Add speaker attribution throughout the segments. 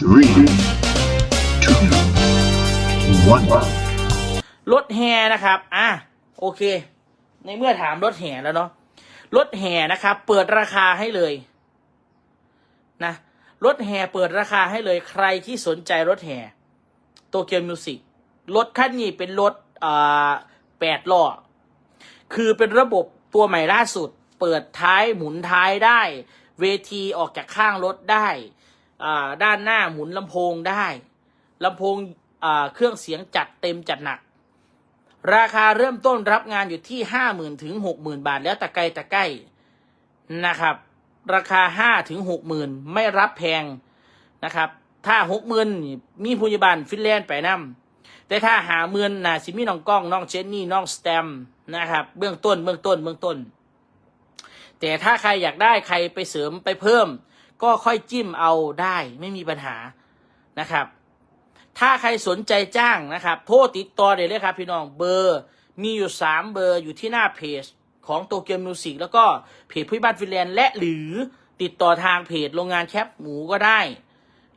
Speaker 1: three, two, one.
Speaker 2: รถแห่นะครับ อะ โอเค ในเมื่อถามรถแห่แล้วเนาะ รถแห่นะครับ เปิดราคาให้เลย นะ รถแห่เปิดราคาให้เลย ใครที่สนใจรถแห่โตเกียวมิวสิกรถคันนี้เป็นรถอ่าแปดล้อ คือเป็นระบบตัวใหม่ล่าสุด เปิดท้ายหมุนท้ายได้ เวทีออกจากข้างรถได้ ด้านหน้าหมุนลำโพงได้ลำโพงเครื่องเสียงจัดเต็มจัดหนัก ราคาเริ่มต้นรับงานอยู่ที่ห้าหมื่นถึงหกหมื่นบาทแล้วแต่ไกลแต่ใกล้นะครับ ราคาห้าถึงหกหมื่นไม่รับแพงนะครับ ถ้าหกหมื่นมีผู้ยาบาลฟินแลนด์ไปนำแต่ถ้าหาหมื่นนะสิมีน้องกล้องน้องเจนนี่น้องสแตมนะครับ เบื้องต้นเบื้องต้นเบื้องต้น แต่ถ้าใครอยากได้ใครไปเสริมไปเพิ่ม ก็ค่อยจิ้มเอาได้ไม่มีปัญหานะครับ ถ้าใครสนใจจ้างนะครับ โทรติดต่อได้เลยครับพี่น้องเบอร์มีอยู่ 3 เบอร์อยู่ที่หน้าเพจของโตเกียวมิวสิกแล้วก็เพจผู้บ้านฟินแลนด์และหรือติดต่อทางเพจโรงงานแคปหมูก็ได้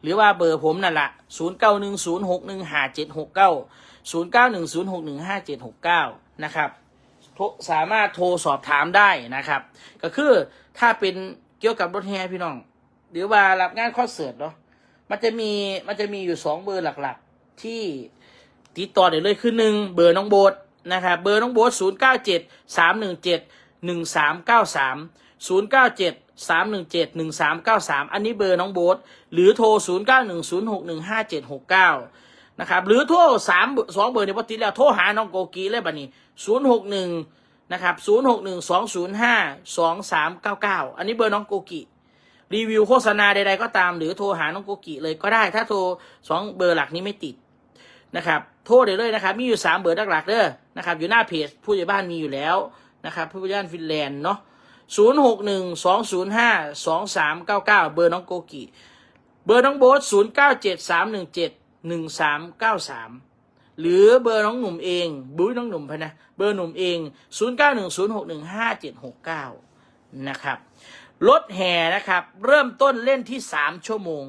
Speaker 2: หรือว่าเบอร์ผมนั่นแหละ0 9 1 0 6 1 5 7 6 9 0 9 1 0 6 1 5 7 6 9 นะครับสามารถโทรสอบถามได้นะครับ ก็คือถ้าเป็นเกี่ยวกับรถแฮพี่น้อง หรือว่ารับงานคอนเสิร์ตเนาะมันจะมีมันจะมีอยู่สองเบอร์หลักๆ ที่ติดต่อได้เลยคือหนึ่งเบอร์น้องโบ๊ทนะครับเบอร์น้องโบ๊ทศูนย์เก้าเจ็ดสามหนึ่งเจ็ดหนึ่งสามเก้าสามศูนย์เก้าเจ็ดสามหนึ่งเจ็ดหนึ่งสามเก้าสามอันนี้เบอร์น้องโบ๊ทหรือโทรศูนย์เก้าหนึ่งศูนย์หกหนึ่งห้าเจ็ดหกเก้านะครับหรือโทรสามสองเบอร์ในปกติแล้วโทรหาน้องโกกีเลยบัดนี้ศูนย์หกหนึ่งนะครับศูนย์หกหนึ่งสองศูนย์ห้าสองสามเก้าเก้าอันนี้เบอร์น้องโกกี รีวิวโฆษณาใด ๆ ก็ตาม หรือโทรหาน้องโกกิเลยก็ได้ ถ้าโทรสองเบอร์หลักนี้ไม่ติดนะครับ โทรได้เลยนะครับ มีอยู่สามเบอร์หลักๆเด้อนะครับ อยู่หน้าเพจผู้ใหญ่บ้านมีอยู่แล้วนะครับผู้ใหญ่บ้านฟินแลนด์เนาะศูนย์หกหนึ่งสองศูนย์ห้าสองสามเก้าเก้าเบอร์น้องโกกิ เบอร์น้องโบ๊ทศูนย์เก้าเจ็ดสามหนึ่งเจ็ดหนึ่งสามเก้าสามหรือเบอร์น้องหนุ่มเองบุ้ยน้องหนุ่มพะนะ เบอร์หนุ่มเองศูนย์เก้าหนึ่งศู นะครับ รถแห่นะครับ เริ่มต้นเล่นที่สามชั่วโมง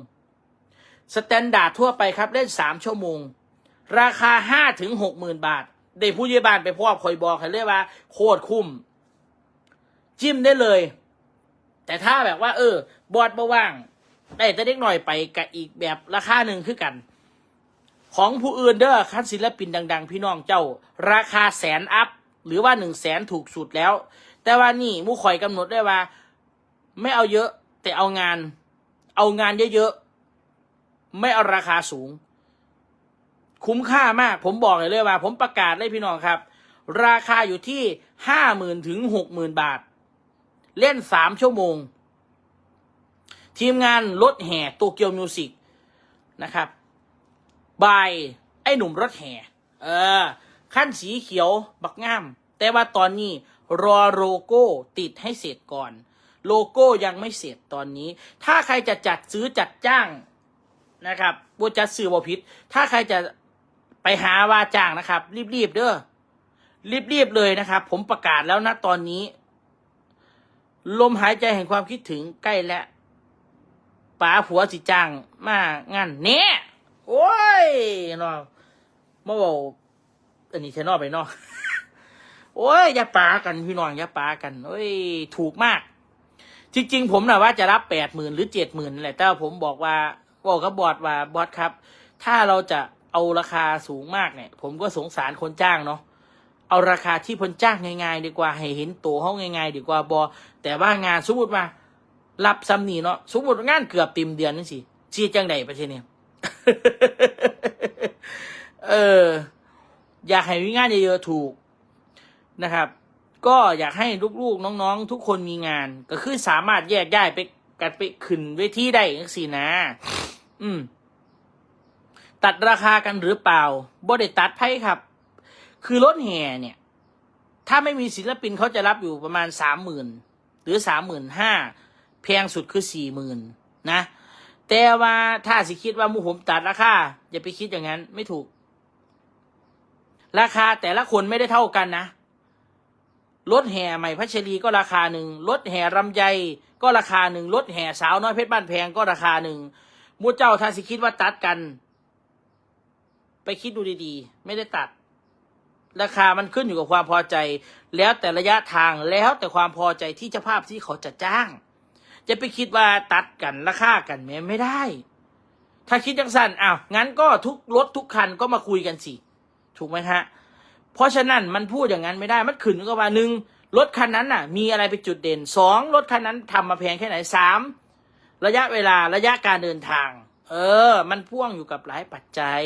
Speaker 2: สแตนดาร์ดทั่วไปครับเล่นสามชั่วโมง ราคาห้าถึงหกหมื่นบาท ได้ผู้ใหญ่บ้านไปพ่อคอยบอกให้เรียกว่า โคตรคุ้ม จิ้มได้เลย แต่ถ้าแบบว่า เออ บอดมาว่าง ได้แต่เด็กหน่อยไปกับอีกแบบราคาหนึ่งคือกันของผู้อื่นเด้อคัดศิลปินดัง ๆ พี่น้องเจ้า ราคาแสนอัพ หรือว่าหนึ่งแสนถูกสุดแล้ว แต่ว่านี่มูข่อยกำหนดได้ว่า ไม่เอาเยอะ แต่เอางาน เอางานเยอะๆไม่เอาราคาสูง คุ้มค่ามาก ผมบอกเลยเลยว่า ผมประกาศเลยพี่น้องครับ ราคาอยู่ที่ห้าหมื่นถึงหกหมื่นบาท เล่นสามชั่วโมง ทีมงานรถแห่โตเกียวมิวสิกนะครับบายไอ้หนุ่มรถแห่ เออ ขั้นสีเขียวบักงาม แต่ว่าตอนนี้ รอโลโก้ติดให้เสร็จก่อน โลโก้ยังไม่เสร็จตอนนี้ ถ้าใครจะจัดซื้อจัดจ้างนะครับบูจัดซื้อบอพิษถ้าใครจะไปหาว่าจ้างนะครับ รีบๆเด้อรีบๆเลยนะครับ ผมประกาศแล้วนะตอนนี้ ลมหายใจแห่งความคิดถึงใกล้แล้วป๋าผัวสิจ้างมางานเนี้ยโอ้ยเนาะมาบอกอันนี้เทนอไปนาะ โอ้ยอย่าปากันพี่น้องอย่าปากันโอ้ยถูกมาก จริง ๆ ผมนะว่าจะรับแปดหมื่นหรือเจ็ดหมื่นแหละแต่ผมบอกว่าบอกกับบอสว่าบอสครับ ถ้าเราจะเอาราคาสูงมากเนี่ย ผมก็สงสารคนจ้างเนาะเอาราคาที่คนจ้างง่ายๆดีกว่าให้เห็นตัวห้องง่ายๆดีกว่าบอแต่ว่างานสมมติว่ารับซ้ำนี่เนาะสมมติงานเกือบต็มเดือนนั่นสิชี้จังใดไปเช่นนี้เออ อยากให้มีงานเยอะๆถูก นะครับ ก็อยากให้ลูกๆน้องๆ ทุกคนมีงาน ก็คือสามารถแยกย้ายไปกันไปขึ้นเวทีได้จังสินะ อืม ตัดราคากันหรือเปล่าบ่ได้ตัดไพ่ครับ คือรถแห่เนี่ย ถ้าไม่มีศิลปินเขาจะรับอยู่ประมาณสามหมื่นหรือสามหมื่นห้าแพงสุดคือสี่หมื่นนะแต่ว่าถ้าสิคิดว่ามูผมตัดราคาอย่าไปคิดอย่างนั้นไม่ถูก ราคาแต่ละคนไม่ได้เท่ากันนะ รถแห่ใหม่พัชรีก็ราคาหนึ่งรถแห่รำไยก็ราคาหนึ่งรถแห่สาวน้อยเพชรบ้านแพงก็ราคาหนึ่งมูเจ้าถ้าสิคิดว่าตัดกัน ไปคิดดูดีๆ ไม่ได้ตัด ราคามันขึ้นอยู่กับความพอใจ แล้วแต่ระยะทางแล้วแต่ความพอใจที่เจ้าภาพที่เขาจะจ้าง จะไปคิดว่าตัดกันราคากันแม้ไม่ได้ ถ้าคิดจังสันอ้าวงั้นก็ทุกรถทุกคันก็มาคุยกันสิ ถูกไหมฮะ เพราะฉะนั้นมันพูดอย่างนั้นไม่ได้ มันขึ้นกับว่าหนึ่งรถคันนั้นน่ะ มีอะไรเป็นจุดเด่นสองรถคันนั้นทำมาแพงแค่ไหนสามระยะเวลาระยะการเดินทาง เออ มันพ่วงอยู่กับหลายปัจจัย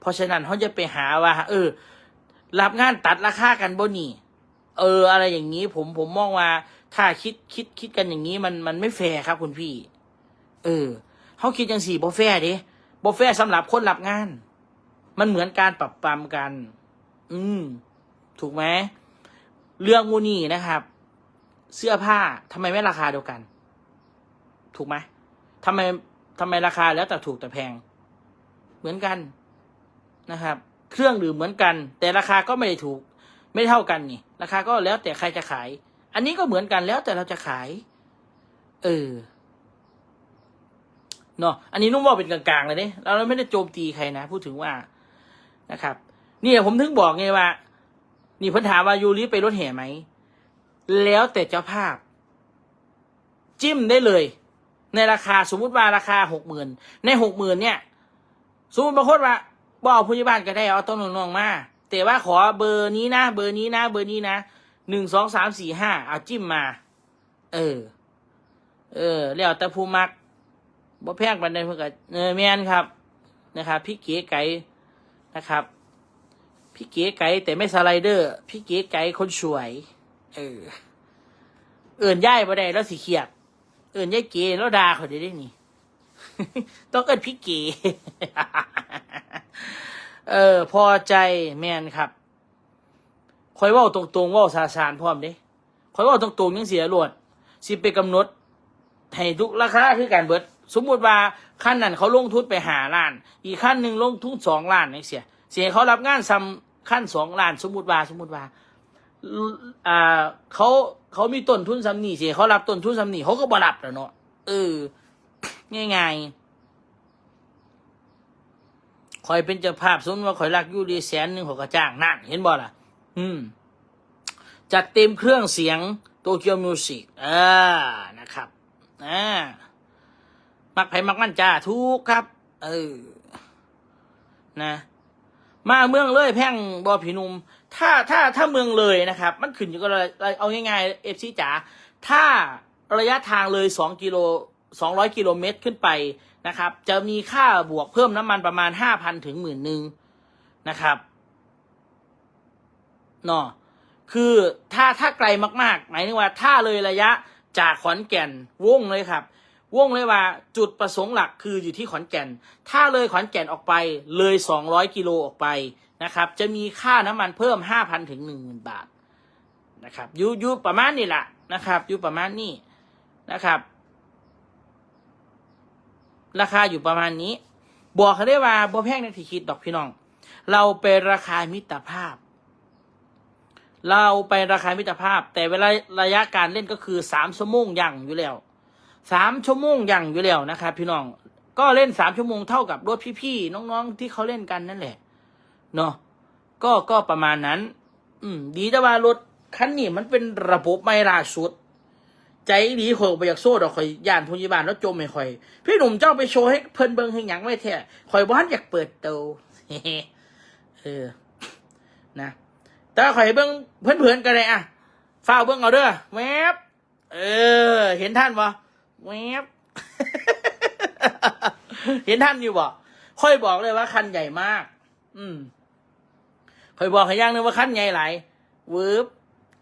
Speaker 2: เพราะฉะนั้นเขาจะไปหาว่า เออ รับงานตัดราคากันบ่นี่ เออ อะไรอย่างนี้ ผมผมมองว่า ถ้าคิดคิดคิดกันอย่างนี้มันมันไม่แฟร์ครับคุณพี่ เออเขาคิดจังสี่บ่แฟร์ด้บ่แฟร์สำหรับคนรับงาน มันเหมือนการปรับปรามกัน อืม ถูกไหมเรื่องมูนี่นะครับ เสื้อผ้าทำไมไม่ราคาเดียวกัน ถูกไหมทำไมทำไมราคาแล้วแต่ถูกแต่แพง เหมือนกันนะครับ เครื่องดื่มเหมือนกัน แต่ราคาก็ไม่ได้ถูก ไม่เท่ากันนี่ ราคาก็แล้วแต่ใครจะขาย อันนี้ก็เหมือนกันแล้วแต่เราจะขาย เออเนาะอันนี้นุ่มว่าเป็นกลางๆเลยเนี่ยเราไม่ได้โจมตีใครนะ พูดถึงว่านะครับ เนี่ยผมถึงบอกไงว่า นี่เพิ่นถามว่ายูริไปรถแห่ไหม แล้วแต่เจ้าภาพ จิ้มได้เลย ในราคาสมมุติว่าราคาหกหมื่นในหกหมื่นเนี่ย สมมติบางคนว่าบอกผู้ใหญ่บ้านก็ได้เอาต้นน้องมาแต่ว่าขอเบอร์นี้นะเบอร์นี้นะเบอร์นี้นะหนึ่งสองสามสี่ห้าเอาจิ้มมา เออ เออ แล้วแต่ผู้มักบ่แพงบันไดเพื่อกับเออแมนครับนะครับพี่เก๋ไก่นะครับ พี่เก๋ไก่แต่ไม่สไลเดอร์ พี่เก๋ไก่คนสวย เออ เอื่นย่ายบ่ได้แล้วสิเขียด เอื่นย่ายเก๋แล้วด่าเขาได้ได้นี่ ต้องเอินพี่เก๋เออ พอใจแมนครับคอยว่าตรงๆว่าสาสารพร้อมเด้คอยว่าตรงๆยังเสียรวดสิไปกำหนดให้ทุกราคาคือการเบิด สมมุติว่าขั้นนั้นเขาลงทุนไปหาล้าน อีกขั้นหนึ่งลงทุนสองล้านนี่เสียเสียเขารับงานซ้ำ ขั้นสองล้านสมมุติว่าสมมุติว่าอ่าเขาเขามีต้นทุนซ้ำนี่เสียเขารับต้นทุนซ้ำนี่เขาก็บ่รับแล้วเนาะเออง่ายๆคอยเป็นเจ้าภาพสมมติว่าคอยรักยูดีแสนหนึ่งเขาก็จ้างนั่นเห็นบ่ล่ะ อืมจัดเต็มเครื่องเสียงโตเกียวมิวสิกอ่านะครับอ่ามักไผ่มักมั่นจ้าทุกครับ เออ นะ มาเมืองเลยแพ่งบอผีนุมถ้าถ้าถ้าเมืองเลยนะครับ มันขึ้นอยู่กับอะไรเอาง่ายๆเอฟซีจ๋าถ้าระยะทางเลยสองกิโลสองร้อยกิโลเมตรขึ้นไปนะครับ จะมีค่าบวกเพิ่มน้ำมันประมาณห้าพันถึงหมื่นหนึ่งนะครับเนาะคือถ้าถ้าไกลมากๆ หมายถึงว่าถ้าเลยระยะจากขอนแก่นวงเลยครับ วงเลยว่าจุดประสงค์หลักคืออยู่ที่ขอนแก่น ถ้าเลยขอนแก่นออกไปเลยสองร้อยกิโลออกไปนะครับ จะมีค่าน้ำมันเพิ่มห้าพันถึงหนึ่งหมื่นบาทนะครับอยู่อยู่ประมาณนี้แหละนะครับอยู่ประมาณนี้นะครับ ราคาอยู่ประมาณนี้ บอกเขาได้ว่าบ่แพงในที่คิดดอกพี่น้อง เราเป็นราคามิตรภาพ เราไปราคามิตรภาพ แต่เวลาระยะการเล่นก็คือสามชั่วโมงอย่างอยู่แล้ว สามชั่วโมงอย่างอยู่แล้วนะครับพี่น้องก็เล่นสามชั่วโมงเท่ากับรถพี่ๆน้องๆที่เขาเล่นกันนั่นแหละเนาะก็ก็ประมาณนั้น อืม ดีแต่ว่ารถคันนี้มันเป็นระบบไม่ล่าสุด ใจดีข่อยออกไปอยากโซ่ดอกข่อยย่านพยาบาลแล้วจมให้ข่อย พี่หนุ่มเจ้าไปโชว์ให้เพิ่นเบิงให้หยังไว้แท้ข่อยบ่ทันอยากเปิดโตาเออนะแต่ข่อยเบิงเพิ่นเพิ่นๆกันเลยอะฝ้าเบิงเอาเด้อแวบเออ เห็นท่านบ่ แวบเห็นท่านอยู่บ่ค่อยบอกเลยว่าคันใหญ่มาก อืมค่อยบอกให้ย่างนึงว่าคันใหญ่หลายวืบ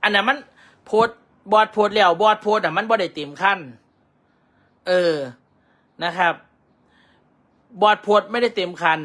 Speaker 2: อันนั้นมันโพดบอดโพดแล้วบอดโพดอะมันบ่ได้เต็มขั้นเออนะครับ บอดโพดไม่ได้เต็มคัน